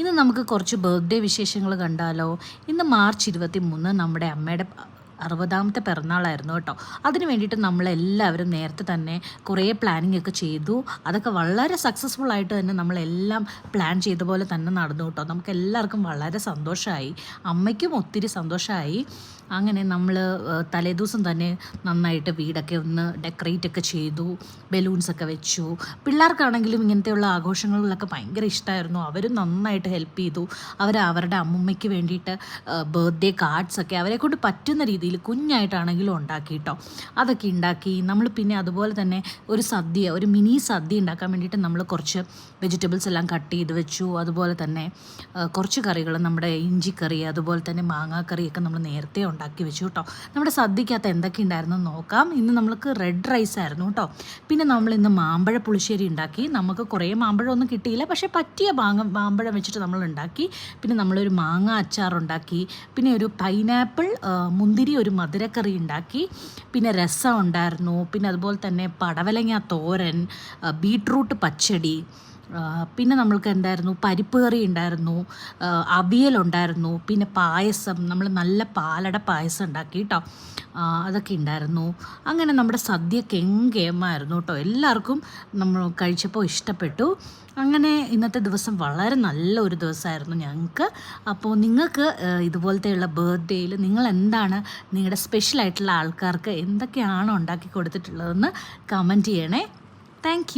ഇന്ന് നമുക്ക് കുറച്ച് ബർത്ത്ഡേ വിശേഷങ്ങൾ കണ്ടാലോ? ഇന്ന് മാർച്ച് ഇരുപത്തി മൂന്ന് നമ്മുടെ അമ്മയുടെ അറുപതാമത്തെ പിറന്നാളായിരുന്നു കേട്ടോ. അതിന് വേണ്ടിയിട്ട് നമ്മളെല്ലാവരും നേരത്തെ തന്നെ കുറേ പ്ലാനിങ് ഒക്കെ ചെയ്തു. അതൊക്കെ വളരെ സക്സസ്ഫുൾ ആയിട്ട് തന്നെ നമ്മളെല്ലാം പ്ലാൻ ചെയ്ത പോലെ തന്നെ നടന്നു കേട്ടോ. നമുക്ക് എല്ലാവർക്കും വളരെ സന്തോഷമായി അമ്മയ്ക്കും ഒത്തിരി സന്തോഷമായി അങ്ങനെ നമ്മൾ തലേദിവസം തന്നെ നന്നായിട്ട് വീടൊക്കെ ഒന്ന് ഡെക്കറേറ്റ് ഒക്കെ ചെയ്തു. ബലൂൺസ് ഒക്കെ വെച്ചു. പിള്ളേർക്കാണെങ്കിലും ഇങ്ങനത്തെയുള്ള ആഘോഷങ്ങളിലൊക്കെ ഭയങ്കര ഇഷ്ടമായിരുന്നു അവരും നന്നായിട്ട് ഹെൽപ്പ് ചെയ്തു. അവർ അവരുടെ അമ്മുമ്മയ്ക്ക് വേണ്ടിയിട്ട് ബർത്ത്ഡേ കാർഡ്സൊക്കെ അവരെ കൊണ്ട് പറ്റുന്ന രീതിയിൽ കുഞ്ഞായിട്ടാണെങ്കിലും ഉണ്ടാക്കി കേട്ടോ അതൊക്കെ ഉണ്ടാക്കി നമ്മൾ പിന്നെ അതുപോലെ തന്നെ ഒരു സദ്യ ഒരു മിനി സദ്യ ഉണ്ടാക്കാൻ വേണ്ടിയിട്ട് നമ്മൾ കുറച്ച് വെജിറ്റബിൾസ് എല്ലാം കട്ട് ചെയ്ത് വെച്ചു. അതുപോലെ തന്നെ കുറച്ച് കറികൾ നമ്മുടെ ഇഞ്ചിക്കറി അതുപോലെ തന്നെ മാങ്ങാക്കറിയൊക്കെ നമ്മൾ നേരത്തെ ഉണ്ടാക്കി വെച്ചു കേട്ടോ. നമ്മുടെ സദ്യക്കകത്ത് എന്തൊക്കെ ഉണ്ടായിരുന്നു നോക്കാം. ഇന്ന് നമ്മൾക്ക് റെഡ് റൈസ് ആയിരുന്നു കേട്ടോ. പിന്നെ നമ്മൾ ഇന്ന് മാമ്പഴ പുളിശ്ശേരി ഉണ്ടാക്കി. നമുക്ക് കുറേ മാമ്പഴം ഒന്നും കിട്ടിയില്ല. പക്ഷേ പറ്റിയ മാങ്ങ മാമ്പഴം വെച്ചിട്ട് നമ്മൾ ഉണ്ടാക്കി. പിന്നെ നമ്മളൊരു മാങ്ങ അച്ചാർ ഉണ്ടാക്കി പിന്നെ ഒരു പൈനാപ്പിൾ മുന്തിരി ഒരു മധുരക്കറി ഉണ്ടാക്കി. പിന്നെ രസം ഉണ്ടായിരുന്നു പിന്നെ അതുപോലെ തന്നെ പടവലങ്ങ തോരൻ ബീട്രൂട്ട് പച്ചടി പിന്നെ നമ്മൾക്ക് എന്തായിരുന്നു? പരിപ്പ് കറി ഉണ്ടായിരുന്നു. അവിയലുണ്ടായിരുന്നു പിന്നെ പായസം. നമ്മൾ നല്ല പാലട പായസം ഉണ്ടാക്കി കേട്ടോ അതൊക്കെ ഉണ്ടായിരുന്നു. അങ്ങനെ നമ്മുടെ സദ്യ കെങ്കേമായിരുന്നു കേട്ടോ എല്ലാവർക്കും നമ്മൾ കഴിച്ചപ്പോൾ ഇഷ്ടപ്പെട്ടു. അങ്ങനെ ഇന്നത്തെ ദിവസം വളരെ നല്ല ഒരു ദിവസമായിരുന്നു ഞങ്ങൾക്ക്. അപ്പോൾ നിങ്ങൾക്ക് ഇതുപോലത്തെയുള്ള ബർത്ത്ഡേയിൽ നിങ്ങൾ എന്താണ് നിങ്ങളുടെ സ്പെഷ്യൽ ആയിട്ടുള്ള ആൾക്കാർക്ക് എന്തൊക്കെയാണ് ഉണ്ടാക്കി കൊടുത്തിട്ടുള്ളതെന്ന് കമന്റ് ചെയ്യണേ. താങ്ക്